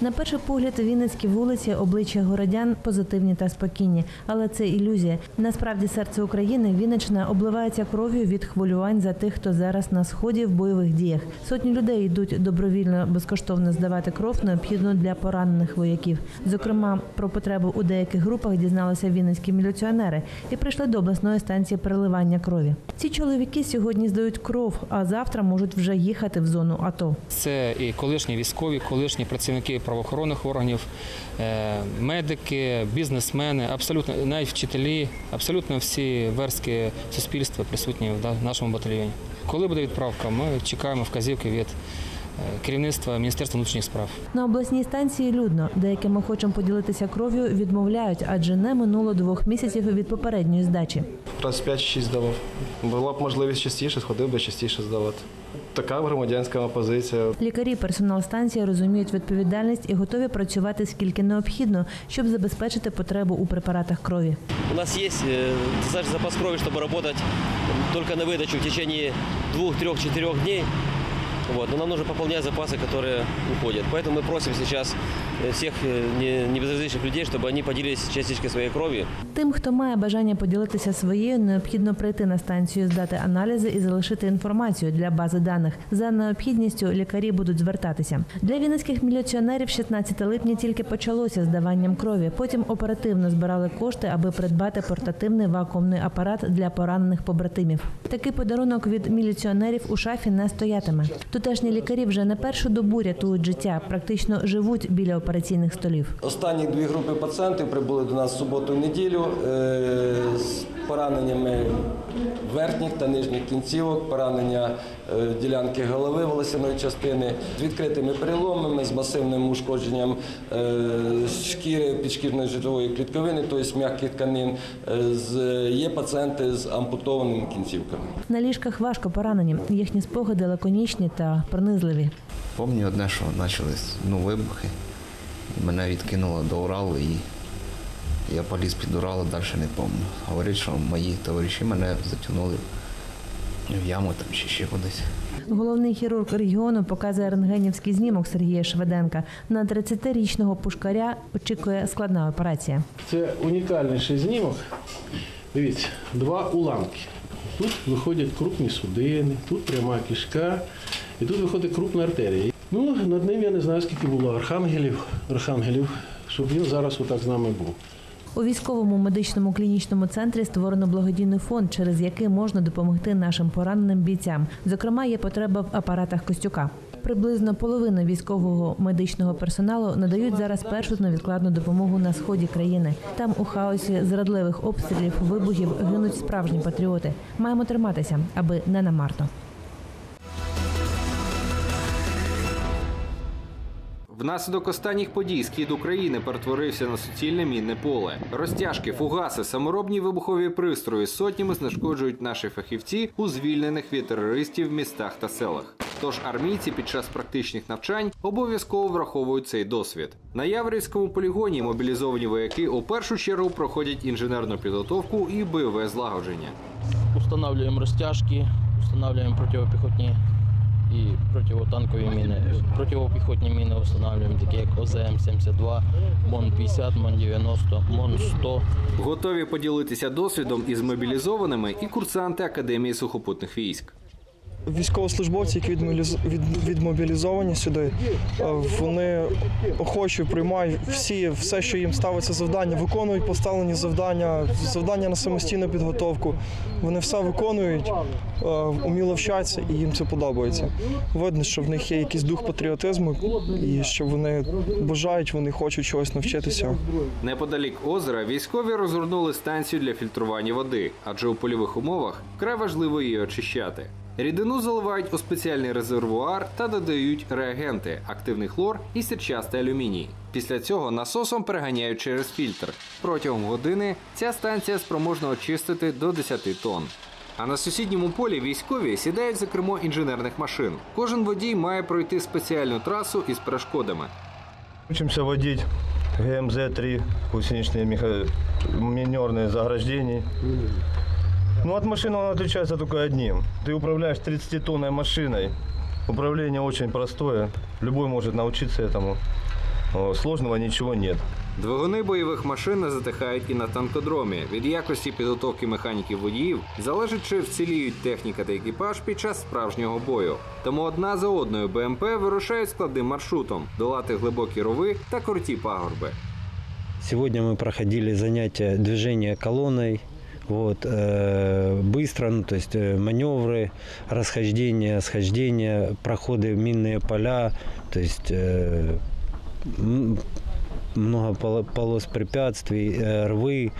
На перший погляд, Вінницькі вулиці, обличчя городян позитивні та спокійні, але це ілюзія. Насправді серце України Вінниччина обливається кров'ю від хвилювань за тих, хто зараз на сході в бойових діях. Сотні людей йдуть добровільно безкоштовно здавати кров, необхідну для поранених вояків. Зокрема, про потребу у деяких групах дізналися вінницькі міліціонери і прийшли до обласної станції переливання крові. Ці чоловіки сьогодні здають кров, а завтра можуть вже їхати в зону АТО. Це і колишні військові, колишні працівники правоохоронних органів, е, медики, бізнесмени, абсолютно навіть вчителі, абсолютно всі верстки суспільства присутні в нашому батальйоні. Коли буде відправка, ми чекаємо вказівки від е, керівництва Міністерства внутрішніх справ. На обласній станції людно. Деяким охочим поділитися кров'ю відмовляють, адже не минуло двох місяців від попередньої здачі. Раз 5-6 здавав. Була б можливість частіше, сходив би частіше здавати. Така громадянська позиція. Лікарі, персонал станції розуміють відповідальність і готові працювати скільки необхідно, щоб забезпечити потребу у препаратах крові. У нас есть э, достаточно запас крови, чтобы работать только на выдачу в течение двух, трех, четырех дней. Вот. Но нам нужно пополнять запасы, которые уходят. Поэтому мы просим сейчас э, всех э, не- небезразличных людей, чтобы они поделились частичкой своей крови. Тим, хто має бажання поділитися своєю, необхідно прийти на станцію, здати аналізи і залишити інформацію для бази даних. За необхідністю лікарі будуть звертатися. Для вінницьких міліціонерів 16 липня тільки почалося здаванням крові. Потім оперативно збирали кошти, аби придбати портативний вакуумний апарат для поранених побратимів. Такий подарунок від міліціонерів у шафі не стоятиме. Тутешні лікарі вже не першу добу рятують життя, практично живуть біля операційних столів. Останні дві групи пацієнтів прибули до нас в суботу і неділю е, пораненнями верхніх та нижніх кінцівок, поранення е, ділянки голови волосяної частини, з відкритими переломами, з масивним ушкодженням е, шкіри підшкірної жирової клітковини, тобто м'яких тканин. Е, Є пацієнти з ампутованими кінцівками. На ліжках важко поранені. Їхні спогади лаконічні та пронизливі. Пам'ятаю одне, що почались ну, вибухи. Мене відкинуло до Уралу і я поліз під Урал, далі не пам'ятаю. Говорять, що мої товариші мене затягнули в яму там чи ще кудись. Головний хірург регіону показує рентгенівський знімок Сергія Шведенка. На 30-річного пушкаря очікує складна операція. Це унікальніший знімок. Дивіться, два уламки. Тут виходять крупні судини, тут пряма кишка, і тут виходить крупна артерія. Ну, над ним я не знаю, скільки було архангелів, архангелів, щоб він зараз отак з нами був. У військовому медичному клінічному центрі створено благодійний фонд, через який можна допомогти нашим пораненим бійцям. Зокрема, є потреба в апаратах Костюка. Приблизно половина військового медичного персоналу надають зараз першу невідкладну допомогу на сході країни. Там у хаосі зрадливих обстрілів, вибухів гинуть справжні патріоти. Маємо триматися, аби не намарто. Внаслідок останніх подій схід України перетворився на суцільне мінне поле. Розтяжки, фугаси, саморобні вибухові пристрої сотнями знешкоджують наші фахівці у звільнених від терористів містах та селах. Тож армійці під час практичних навчань обов'язково враховують цей досвід. На Яворівському полігоні мобілізовані вояки у першу чергу проходять інженерну підготовку і бойове злагодження. Устанавливаем растяжки, устанавливаем противопехотные и противотанковые мины. Противопехотные мины устанавливаем, такие как ОЗМ-72, МОН-50, МОН-90, МОН-100. Готові поділитися досвідом із мобілізованими і курсанти Академії сухопутних військ. Військовослужбовці, які відмобіліз- відмобілізовані сюди, е, вони охоче приймають всі, все, що їм ставиться завдання, виконують поставлені завдання, завдання на самостійну підготовку. Вони все виконують, е, уміло вчаться і їм це подобається. Видно, що в них є якийсь дух патріотизму і що вони бажають, вони хочуть чогось навчитися. Неподалік озера військові розгорнули станцію для фільтрування води, адже у польових умовах вкрай важливо її очищати. Рідину заливають у спеціальний резервуар та додають реагенти, активний хлор і сірчастий алюміній. Після цього насосом переганяють через фільтр. Протягом години ця станція спроможна очистити до 10 тонн. А на сусідньому полі військові сідають за кермо інженерних машин. Кожен водій має пройти спеціальну трасу із перешкодами. Учимся водить ГМЗ-3, гусеничные меха... минерные заграждения. Ну, от машины он отличается только одним. Ты управляешь 30-тонной машиной. Управление очень простое. Любой может научиться этому. О, Сложного ничего нет. Двигуни бойових машин не затихають і на танкодромі. Від якості підготовки механіків водіїв залежить, чи вціліють техніка та екіпаж під час справжнього бою. Тому одна за одною БМП вирушають складним маршрутом долати глибокі рови та круті пагорби. Сегодня мы проходили занятия движения колонной. Вот, э, быстро, ну, то есть э, маневры, расхождения, схождения, проходы в минные поля, то есть э, м- много поло- полос препятствий, э, рвы,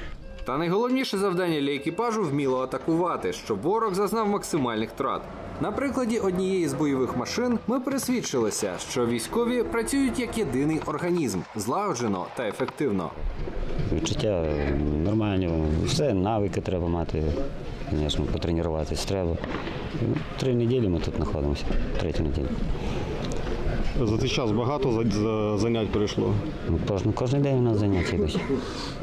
та найголовніше завдання для екіпажу вміло атакувати, щоб ворог зазнав максимальних втрат. На прикладі однієї з бойових машин ми пересвідчилися, що військові працюють як єдиний організм, злагоджено та ефективно. Відчуття нормальні, все, навики треба мати, звісно, потренуватися треба. Три неділі ми тут знаходимося, третю неділю. За цей час багато за- за- занять пройшло. Ну, Кожен, кожен день у нас заняття йдуть.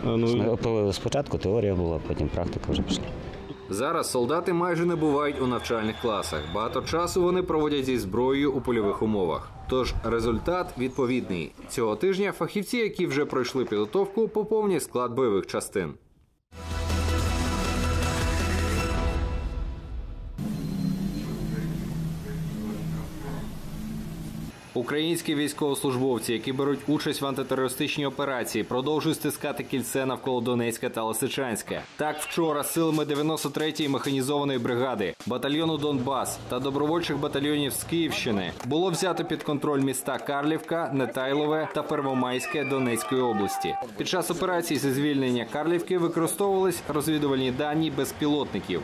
Ну, Спочатку теорія була, потім практика вже пішла. Зараз солдати майже не бувають у навчальних класах. Багато часу вони проводять зі зброєю у польових умовах. Тож результат відповідний. Цього тижня фахівці, які вже пройшли підготовку, поповнять склад бойових частин. Українські військовослужбовці, які беруть участь в антитерористичній операції, продовжують стискати кільце навколо Донецька та Лисичанська. Так, вчора силами 93-ї механізованої бригади, батальйону Донбас та добровольчих батальйонів з Київщини було взято під контроль міста Карлівка, Нетайлове та Первомайське Донецької області. Під час операції зі звільнення Карлівки використовувались розвідувальні дані безпілотників.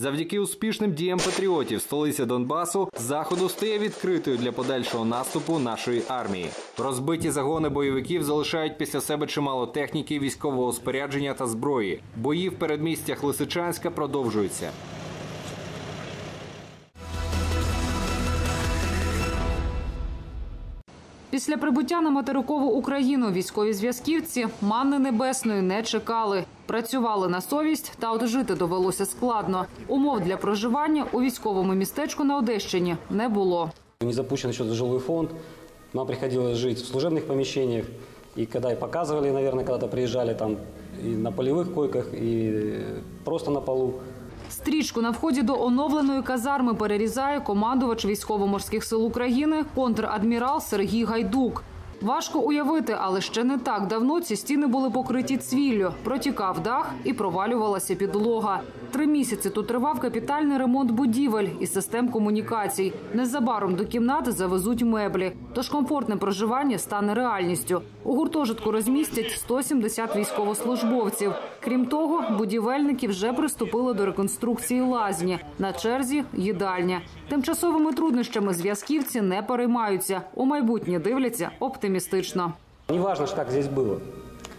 Завдяки успішним діям патріотів столиця Донбасу заходу стає відкритою для подальшого наступу нашої армії. Розбиті загони бойовиків залишають після себе чимало техніки, військового спорядження та зброї. Бої в передмістях Лисичанська продовжуються. Після прибуття на материкову Україну військові зв'язківці манни небесної не чекали. Працювали на совість, та от жити довелося складно. Умов для проживання у військовому містечку на Одещині не було. Не запущен еще жилой фонд. Нам приходилось жить в служебных помещениях. И когда и показывали, наверное, когда-то приезжали там и на полевых койках, и э, просто на полу. Стрічку на вході до оновленої казарми перерізає командувач військово-морських сил України, контр-адмірал Сергій Гайдук. Важко уявити, але ще не так давно ці стіни були покриті цвіллю, протікав дах і провалювалася підлога. Три місяці тут тривав капітальний ремонт будівель і систем комунікацій. Незабаром до кімнати завезуть меблі, тож комфортне проживання стане реальністю. У гуртожитку розмістять 170 військовослужбовців. Крім того, будівельники вже приступили до реконструкції лазні. На черзі їдальня. Тимчасовими труднощами зв'язківці не переймаються. У майбутнє дивляться оптимістично. Не важно, что как здесь было.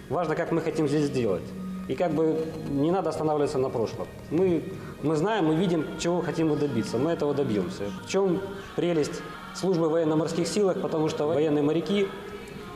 Важно, как мы хотим здесь сделать. И как бы не надо останавливаться на прошлом. Мы, мы знаем, мы видим, чего хотим мы добиться. Мы этого добьемся. В чем прелесть службы военно-морских силах? Потому что военные моряки,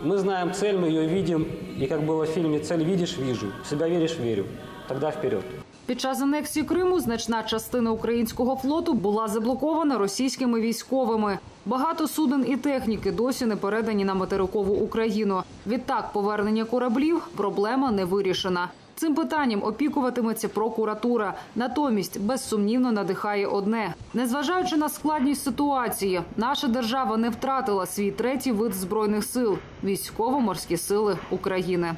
мы знаем цель, мы ее видим. И как было в фильме «Цель видишь – вижу, в себя веришь – верю». Тогда вперед. Під час анексії Криму значна частина українського флоту була заблокована російськими військовими. Багато суден і техніки досі не передані на материкову Україну. Відтак, повернення кораблів проблема не вирішена. Цим питанням опікуватиметься прокуратура. Натомість безсумнівно надихає одне: незважаючи на складність ситуації, наша держава не втратила свій третій вид збройних сил військово-морські сили України.